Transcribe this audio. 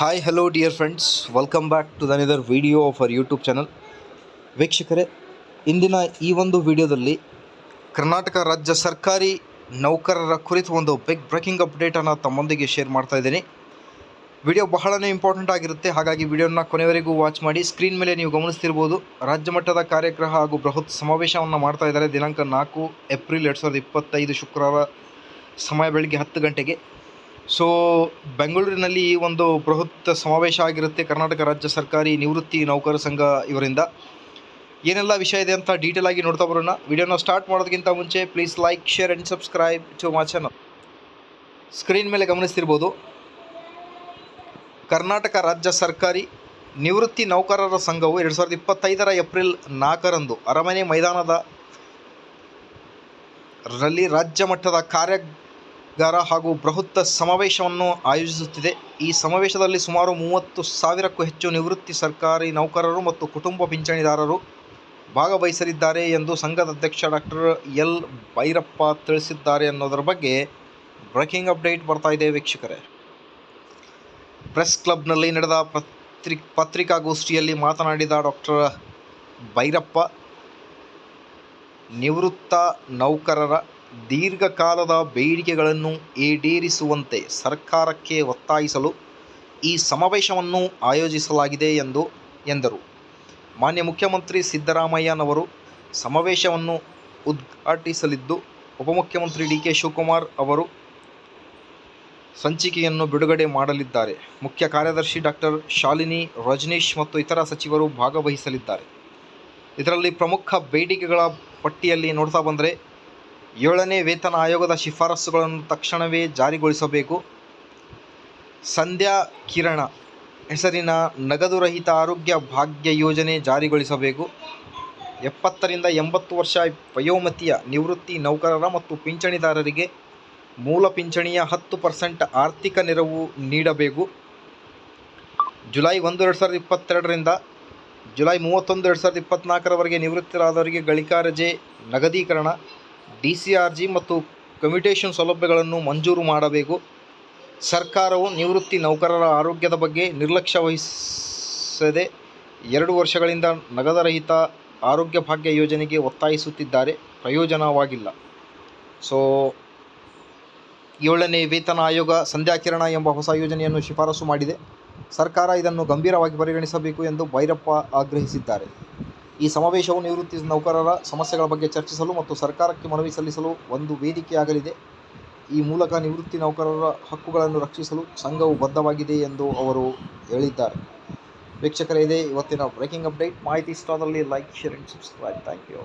Hi hello dear friends welcome back to another video of our YouTube channel ವೀಕ್ಷಕರೇ, ಇಂದಿನ ಈ ಒಂದು ವಿಡಿಯೋದಲ್ಲಿ ಕರ್ನಾಟಕ ರಾಜ್ಯ ಸರ್ಕಾರಿ ನೌಕರರ ಕುರಿತು ಒಂದು ಬಿಗ್ ಬ್ರೇಕಿಂಗ್ ಅಪ್ಡೇಟನ್ನು ತಮ್ಮೊಂದಿಗೆ ಶೇರ್ ಮಾಡ್ತಾ ಇದ್ದೀನಿ. ವಿಡಿಯೋ ಬಹಳನೇ ಇಂಪಾರ್ಟೆಂಟ್ ಆಗಿರುತ್ತೆ. ಹಾಗಾಗಿ ವಿಡಿಯೋನ ಕೊನೆವರೆಗೂ ವಾಚ್ ಮಾಡಿ ಸ್ಕ್ರೀನ್ ಮೇಲೆ ನೀವು ಗಮನಿಸ್ತಿರ್ಬೋದು. ರಾಜ್ಯ ಮಟ್ಟದ ಕಾರ್ಯಕ್ರಮ ಹಾಗೂ ಬೃಹತ್ ಸಮಾವೇಶವನ್ನು ಮಾಡ್ತಾ ಇದ್ದಾರೆ. ದಿನಾಂಕ ನಾಲ್ಕು ಏಪ್ರಿಲ್ ಎರಡು ಸಾವಿರದ ಇಪ್ಪತ್ತೈದು ಶುಕ್ರವಾರ, ಸಮಯ ಬೆಳಗ್ಗೆ ಹತ್ತು ಗಂಟೆಗೆ. ಸೊ ಬೆಂಗಳೂರಿನಲ್ಲಿ ಈ ಒಂದು ಬೃಹತ್ ಸಮಾವೇಶ ಆಗಿರುತ್ತೆ ಕರ್ನಾಟಕ ರಾಜ್ಯ ಸರ್ಕಾರಿ ನಿವೃತ್ತಿ ನೌಕರ ಸಂಘ ಇವರಿಂದ. ಏನೆಲ್ಲ ವಿಷಯ ಇದೆ ಅಂತ ಡೀಟೇಲ್ ಆಗಿ ನೋಡ್ತಾ ಬರೋಣ. ವಿಡಿಯೋನ ಸ್ಟಾರ್ಟ್ ಮಾಡೋದಕ್ಕಿಂತ ಮುಂಚೆ please like share and subscribe to my channel screen ಮೇಲೆ ಗಮನಿಸ್ತಿರ್ಬೋದು. ಕರ್ನಾಟಕ ರಾಜ್ಯ ಸರ್ಕಾರಿ ನಿವೃತ್ತಿ ನೌಕರರ ಸಂಘವು ಎರಡು ಸಾವಿರದ ಇಪ್ಪತ್ತೈದರ ಏಪ್ರಿಲ್ ನಾಲ್ಕರಂದು ಅರಮನೆ ಮೈದಾನದ ರಲ್ಲಿ ರಾಜ್ಯ ಮಟ್ಟದ ಕಾರ್ಯಾಗಾರ ಹಾಗೂ ಬೃಹತ್ ಸಮಾವೇಶವನ್ನು ಆಯೋಜಿಸುತ್ತಿದೆ. ಈ ಸಮಾವೇಶದಲ್ಲಿ ಸುಮಾರು ಮೂವತ್ತು ಸಾವಿರಕ್ಕೂ ಹೆಚ್ಚು ನಿವೃತ್ತಿ ಸರ್ಕಾರಿ ನೌಕರರು ಮತ್ತು ಕುಟುಂಬ ಪಿಂಚಣಿದಾರರು ಭಾಗವಹಿಸಲಿದ್ದಾರೆ ಎಂದು ಸಂಘದ ಅಧ್ಯಕ್ಷ ಡಾಕ್ಟರ್ ಎಲ್. ಭೈರಪ್ಪ ತಿಳಿಸಿದ್ದಾರೆ ಅನ್ನೋದರ ಬಗ್ಗೆ ಬ್ರೇಕಿಂಗ್ ಅಪ್ಡೇಟ್ ಬರ್ತಾ ಇದೆ ವೀಕ್ಷಕರೇ. ಪ್ರೆಸ್ ಕ್ಲಬ್ನಲ್ಲಿ ನಡೆದ ಪತ್ರಿ, ಪತ್ರಿಕಾಗೋಷ್ಠಿಯಲ್ಲಿ ಮಾತನಾಡಿದ ಡಾಕ್ಟರ್ ಭೈರಪ್ಪ, ನಿವೃತ್ತ ನೌಕರರ ದೀರ್ಘಕಾಲದ ಬೇಡಿಕೆಗಳನ್ನು ಈಡೇರಿಸುವಂತೆ ಸರ್ಕಾರಕ್ಕೆ ಒತ್ತಾಯಿಸಲು ಈ ಸಮಾವೇಶವನ್ನು ಆಯೋಜಿಸಲಾಗಿದೆ ಎಂದು ಎಂದರು. ಮಾನ್ಯ ಮುಖ್ಯಮಂತ್ರಿ ಸಿದ್ದರಾಮಯ್ಯನವರು ಸಮಾವೇಶವನ್ನು ಉದ್ಘಾಟಿಸಲಿದ್ದು, ಉಪಮುಖ್ಯಮಂತ್ರಿ ಡಿ ಕೆ ಶಿವಕುಮಾರ್ ಅವರು ಸಂಚಿಕೆಯನ್ನು ಬಿಡುಗಡೆ ಮಾಡಲಿದ್ದಾರೆ. ಮುಖ್ಯ ಕಾರ್ಯದರ್ಶಿ ಡಾಕ್ಟರ್ ಶಾಲಿನಿ ರಜನೀಶ್ ಮತ್ತು ಇತರ ಸಚಿವರು ಭಾಗವಹಿಸಲಿದ್ದಾರೆ. ಇದರಲ್ಲಿ ಪ್ರಮುಖ ಬೇಡಿಕೆಗಳ ಪಟ್ಟಿಯಲ್ಲಿ ನೋಡ್ತಾ ಬಂದರೆ ಏಳನೇ ವೇತನ ಆಯೋಗದ ಶಿಫಾರಸುಗಳನ್ನು ತಕ್ಷಣವೇ ಜಾರಿಗೊಳಿಸಬೇಕು. ಸಂಧ್ಯಾ ಕಿರಣ ಹೆಸರಿನ ನಗದು ರಹಿತ ಆರೋಗ್ಯ ಭಾಗ್ಯ ಯೋಜನೆ ಜಾರಿಗೊಳಿಸಬೇಕು. ಎಪ್ಪತ್ತರಿಂದ ಎಂಬತ್ತು ವರ್ಷ ವಯೋಮತಿಯ ನಿವೃತ್ತಿ ನೌಕರರ ಮತ್ತು ಪಿಂಚಣಿದಾರರಿಗೆ ಮೂಲ ಪಿಂಚಣಿಯ ಹತ್ತು ಪರ್ಸೆಂಟ್ ಆರ್ಥಿಕ ನೆರವು ನೀಡಬೇಕು. ಜುಲೈ ಒಂದು ಎರಡು ಸಾವಿರದ ಇಪ್ಪತ್ತೆರಡರಿಂದ ಜುಲೈ ಮೂವತ್ತೊಂದು ಎರಡು ಸಾವಿರದ ಇಪ್ಪತ್ತ್ನಾಲ್ಕರವರೆಗೆ ನಿವೃತ್ತರಾದವರಿಗೆ ಗಳಿಕಾ ರಜೆ ನಗದೀಕರಣ ಡಿ ಸಿ ಆರ್ ಜಿ ಮತ್ತು ಕಮ್ಯುಟೇಷನ್ ಸೌಲಭ್ಯಗಳನ್ನು ಮಂಜೂರು ಮಾಡಬೇಕು. ಸರ್ಕಾರವು ನಿವೃತ್ತಿ ನೌಕರರ ಆರೋಗ್ಯದ ಬಗ್ಗೆ ನಿರ್ಲಕ್ಷ್ಯ ವಹಿಸದೆ ಎರಡು ವರ್ಷಗಳಿಂದ ನಗದರಹಿತ ಆರೋಗ್ಯ ಭಾಗ್ಯ ಯೋಜನೆಗೆ ಒತ್ತಾಯಿಸುತ್ತಿದ್ದಾರೆ. ಪ್ರಯೋಜನವಾಗಿಲ್ಲ. ಸೊ, ಏಳನೇ ವೇತನ ಆಯೋಗ ಸಂಧ್ಯಾಕಿರಣ ಎಂಬ ಹೊಸ ಯೋಜನೆಯನ್ನು ಶಿಫಾರಸು ಮಾಡಿದೆ. ಸರ್ಕಾರ ಇದನ್ನು ಗಂಭೀರವಾಗಿ ಪರಿಗಣಿಸಬೇಕು ಎಂದು ಭೈರಪ್ಪ ಆಗ್ರಹಿಸಿದ್ದಾರೆ. ಈ ಸಮಾವೇಶವು ನಿವೃತ್ತಿ ನೌಕರರ ಸಮಸ್ಯೆಗಳ ಬಗ್ಗೆ ಚರ್ಚಿಸಲು ಮತ್ತು ಸರ್ಕಾರಕ್ಕೆ ಮನವಿ ಸಲ್ಲಿಸಲು ಒಂದು ವೇದಿಕೆಯಾಗಲಿದೆ. ಈ ಮೂಲಕ ನಿವೃತ್ತಿ ನೌಕರರ ಹಕ್ಕುಗಳನ್ನು ರಕ್ಷಿಸಲು ಸಂಘವು ಬದ್ಧವಾಗಿದೆ ಎಂದು ಅವರು ಹೇಳಿದ್ದಾರೆ. ವೀಕ್ಷಕರೇ, ಇದೆ ಇವತ್ತಿನ ಬ್ರೇಕಿಂಗ್ ಅಪ್ಡೇಟ್. ಮಾಹಿತಿ ಇಷ್ಟದಲ್ಲಿ like, share and subscribe. Thank you.